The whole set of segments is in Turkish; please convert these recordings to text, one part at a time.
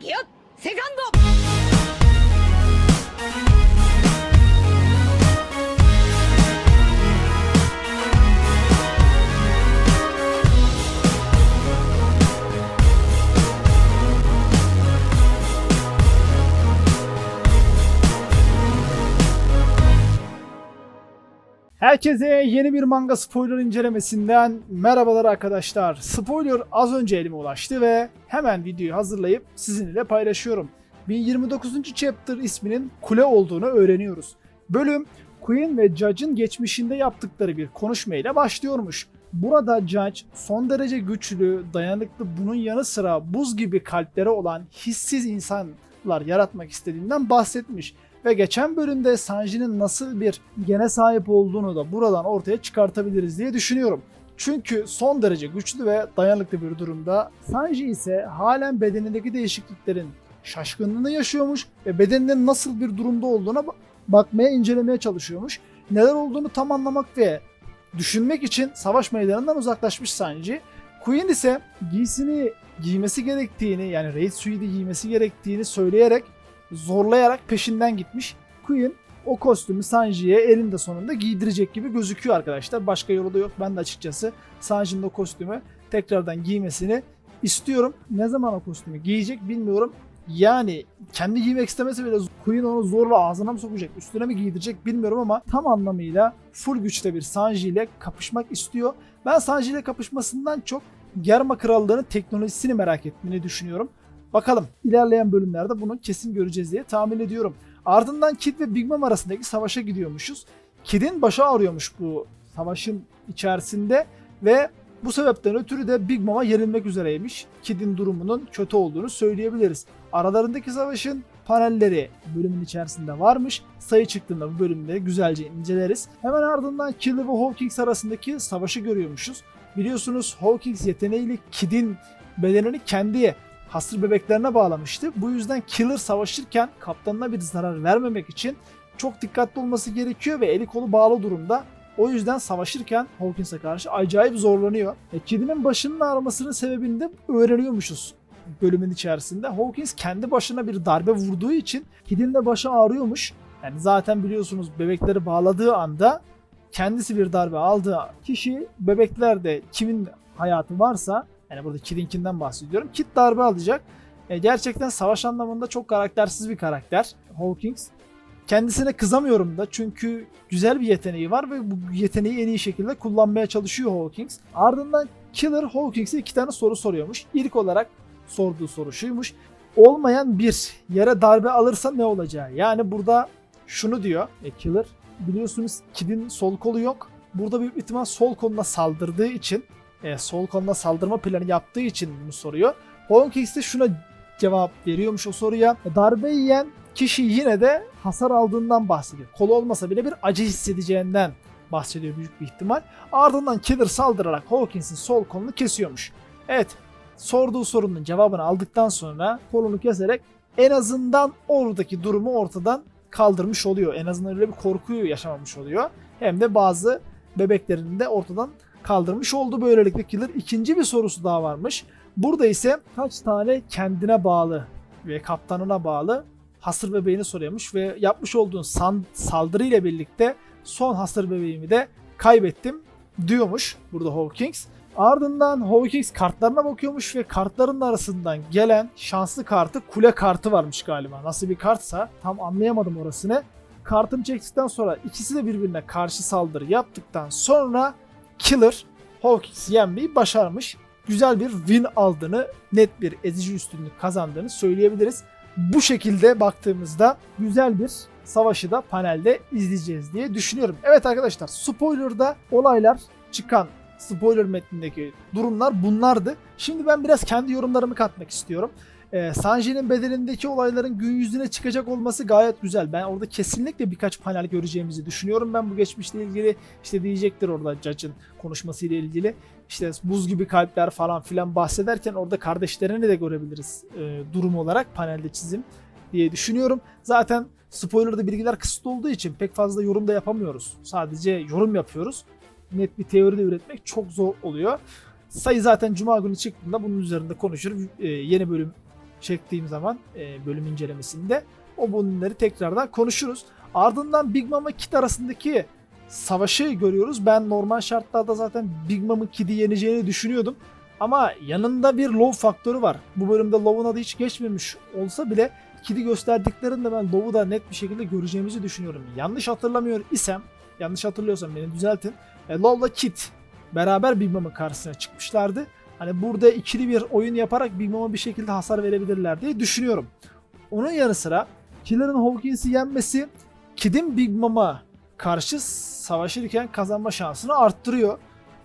ギアセカンド Herkese yeni bir manga spoiler incelemesinden merhabalar arkadaşlar. Spoiler az önce elime ulaştı ve hemen videoyu hazırlayıp sizinle paylaşıyorum. 1029. Chapter isminin kule olduğunu öğreniyoruz. Bölüm Queen ve Judge'ın geçmişinde yaptıkları bir konuşmayla başlıyormuş. Burada Judge son derece güçlü, dayanıklı bunun yanı sıra buz gibi kalpleri olan hissiz insanlar yaratmak istediğinden bahsetmiş. Ve geçen bölümde Sanji'nin nasıl bir gene sahip olduğunu da buradan ortaya çıkartabiliriz diye düşünüyorum. Çünkü son derece güçlü ve dayanıklı bir durumda. Sanji ise halen bedenindeki değişikliklerin şaşkınlığını yaşıyormuş ve bedeninin nasıl bir durumda olduğuna ba- bakmaya, incelemeye çalışıyormuş. Neler olduğunu tam anlamak ve düşünmek için savaş meydanından uzaklaşmış Sanji. Queen ise giysini giymesi gerektiğini yani Raid Suite'i giymesi gerektiğini söyleyerek zorlayarak peşinden gitmiş. Queen o kostümü Sanji'ye elinde sonunda giydirecek gibi gözüküyor arkadaşlar. Başka yolu da yok. Ben de açıkçası Sanji'nin o kostümü tekrardan giymesini istiyorum. Ne zaman o kostümü giyecek bilmiyorum. Yani kendi giymek istemesi bile Queen onu zorla ağzına mı sokacak, üstüne mi giydirecek bilmiyorum ama tam anlamıyla full güçte bir Sanji ile kapışmak istiyor. Ben Sanji ile kapışmasından çok Germa Krallığı'nın teknolojisini merak ettiğini düşünüyorum. Bakalım ilerleyen bölümlerde bunu kesin göreceğiz diye tahmin ediyorum. Ardından Kid ve Big Mom arasındaki savaşa gidiyormuşuz. Kid'in başı ağrıyormuş bu savaşın içerisinde ve bu sebepten ötürü de Big Mom'a yenilmek üzereymiş. Kid'in durumunun kötü olduğunu söyleyebiliriz. Aralarındaki savaşın panelleri bölümün içerisinde varmış. Sayı çıktığında bu bölümde güzelce inceleriz. Hemen ardından Killer ve Hawkins arasındaki savaşı görüyormuşuz. Biliyorsunuz Hawkins yeteneğiyle Kid'in bedenini kendi hasır bebeklerine bağlamıştı. Bu yüzden Killer savaşırken kaptanına bir zarar vermemek için çok dikkatli olması gerekiyor ve eli kolu bağlı durumda. O yüzden savaşırken Hawkins'e karşı acayip zorlanıyor. E, Kid'in başının ağrımasının sebebini de öğreniyormuşuz bölümün içerisinde. Hawkins kendi başına bir darbe vurduğu için Kid'in de başı ağrıyormuş. Yani zaten biliyorsunuz bebekleri bağladığı anda kendisi bir darbe aldığı kişi bebeklerde kimin hayatı varsa yani burada Kid'inkinden bahsediyorum. Kid darbe alacak. E, gerçekten savaş anlamında çok karaktersiz bir karakter Hawkins. Kendisine kızamıyorum da çünkü güzel bir yeteneği var ve bu yeteneği en iyi şekilde kullanmaya çalışıyor Hawkins. Ardından Killer Hawkins'e iki tane soru soruyormuş. İlk olarak sorduğu soru şuymuş. Olmayan bir yere darbe alırsa ne olacağı? Yani burada şunu diyor e, Killer. Biliyorsunuz Kid'in sol kolu yok. Burada büyük ihtimal sol koluna saldırdığı için e, sol koluna saldırma planı yaptığı için bunu soruyor. Hawkins de şuna cevap veriyormuş o soruya. E, Darbe yiyen kişi yine de hasar aldığından bahsediyor. Kolu olmasa bile bir acı hissedeceğinden bahsediyor büyük bir ihtimal. Ardından Killer saldırarak Hawkins'in sol kolunu kesiyormuş. Evet sorduğu sorunun cevabını aldıktan sonra kolunu keserek en azından oradaki durumu ortadan kaldırmış oluyor. En azından öyle bir korkuyu yaşamamış oluyor. Hem de bazı bebeklerini de ortadan kaldırmış oldu. Böylelikle Killer ikinci bir sorusu daha varmış. Burada ise kaç tane kendine bağlı ve kaptanına bağlı hasır bebeğini soruyormuş ve yapmış olduğun san- saldırı ile birlikte son hasır bebeğimi de kaybettim diyormuş burada Hawkins. Ardından Hawkins kartlarına bakıyormuş ve kartların arasından gelen şanslı kartı kule kartı varmış galiba. Nasıl bir kartsa tam anlayamadım orasını. Kartını çektikten sonra ikisi de birbirine karşı saldırı yaptıktan sonra Killer Hawkins'i yenmeyi başarmış. Güzel bir win aldığını, net bir ezici üstünlük kazandığını söyleyebiliriz. Bu şekilde baktığımızda güzel bir savaşı da panelde izleyeceğiz diye düşünüyorum. Evet arkadaşlar spoiler'da olaylar çıkan spoiler metnindeki durumlar bunlardı. Şimdi ben biraz kendi yorumlarımı katmak istiyorum. Ee, Sanji'nin bedenindeki olayların gün yüzüne çıkacak olması gayet güzel. Ben orada kesinlikle birkaç panel göreceğimizi düşünüyorum. Ben bu geçmişle ilgili işte diyecektir orada Judge'ın konuşmasıyla ilgili. İşte buz gibi kalpler falan filan bahsederken orada kardeşlerini de görebiliriz e, durum olarak panelde çizim diye düşünüyorum. Zaten spoiler'da bilgiler kısıtlı olduğu için pek fazla yorum da yapamıyoruz. Sadece yorum yapıyoruz. Net bir teori de üretmek çok zor oluyor. Sayı zaten cuma günü çıktığında bunun üzerinde konuşur. Ee, yeni bölüm çektiğim zaman e, bölüm incelemesinde o bunları tekrardan konuşuruz. Ardından Big Mama Kid arasındaki savaşı görüyoruz. Ben normal şartlarda zaten Big Mama Kid'i yeneceğini düşünüyordum. Ama yanında bir Low faktörü var. Bu bölümde Low'un adı hiç geçmemiş olsa bile Kid'i gösterdiklerinde ben Low'u da net bir şekilde göreceğimizi düşünüyorum. Yanlış hatırlamıyor isem, yanlış hatırlıyorsam beni düzeltin. E, Low'la Kid beraber Big Mom'un karşısına çıkmışlardı. Hani burada ikili bir oyun yaparak Big Mom'a bir şekilde hasar verebilirler diye düşünüyorum. Onun yanı sıra Killer'ın Hawkins'i yenmesi Kid'in Big Mom'a karşı savaşırken kazanma şansını arttırıyor.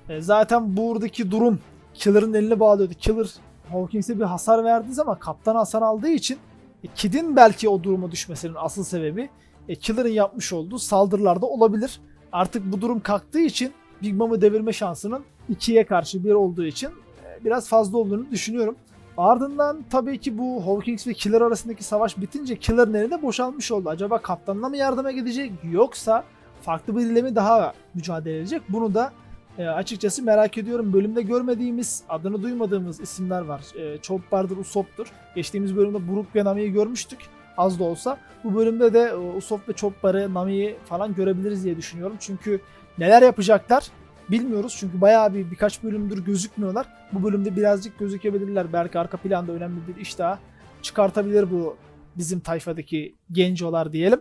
E, zaten buradaki durum Killer'ın elini bağlıyordu. Killer Hawkins'e bir hasar verdiği zaman kaptan hasar aldığı için e, Kid'in belki o duruma düşmesinin asıl sebebi e, Killer'ın yapmış olduğu saldırılarda olabilir. Artık bu durum kalktığı için Big Mom'u devirme şansının 2'ye karşı 1 olduğu için biraz fazla olduğunu düşünüyorum. Ardından tabii ki bu Hawkins ve Killer arasındaki savaş bitince Killer'ın eli de boşalmış oldu. Acaba kaptanına mı yardıma gidecek yoksa farklı biriyle mi daha mücadele edecek? Bunu da e, açıkçası merak ediyorum. Bölümde görmediğimiz, adını duymadığımız isimler var. E, Chopper'dır, Usopp'tur. Geçtiğimiz bölümde Brook ve Nami'yi görmüştük. Az da olsa. Bu bölümde de e, Usopp ve Chopper'ı, Nami'yi falan görebiliriz diye düşünüyorum. Çünkü neler yapacaklar bilmiyoruz. Çünkü bayağı bir birkaç bölümdür gözükmüyorlar. Bu bölümde birazcık gözükebilirler. Belki arka planda önemli bir iş daha çıkartabilir bu bizim tayfadaki gencolar diyelim.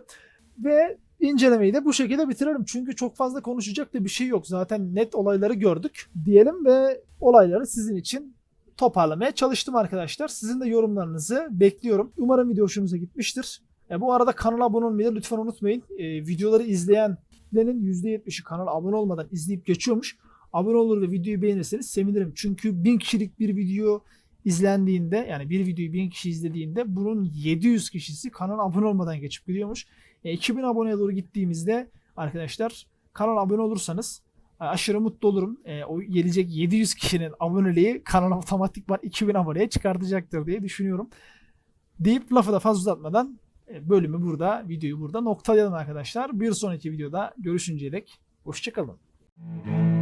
Ve incelemeyi de bu şekilde bitirelim. Çünkü çok fazla konuşacak da bir şey yok. Zaten net olayları gördük diyelim ve olayları sizin için toparlamaya çalıştım arkadaşlar. Sizin de yorumlarınızı bekliyorum. Umarım video hoşunuza gitmiştir. E, bu arada kanala abone olmayı lütfen unutmayın. E, videoları izleyenlerin %70'i kanala abone olmadan izleyip geçiyormuş. Abone olur ve videoyu beğenirseniz sevinirim. Çünkü 1000 kişilik bir video izlendiğinde yani bir videoyu 1000 kişi izlediğinde bunun 700 kişisi kanala abone olmadan geçip gidiyormuş. E, 2000 aboneye doğru gittiğimizde arkadaşlar kanala abone olursanız aşırı mutlu olurum. E, o gelecek 700 kişinin aboneliği kanala otomatikman 2000 aboneye çıkartacaktır diye düşünüyorum. Deyip lafı da fazla uzatmadan bölümü burada, videoyu burada noktalayalım arkadaşlar. Bir sonraki videoda görüşünceye dek hoşçakalın.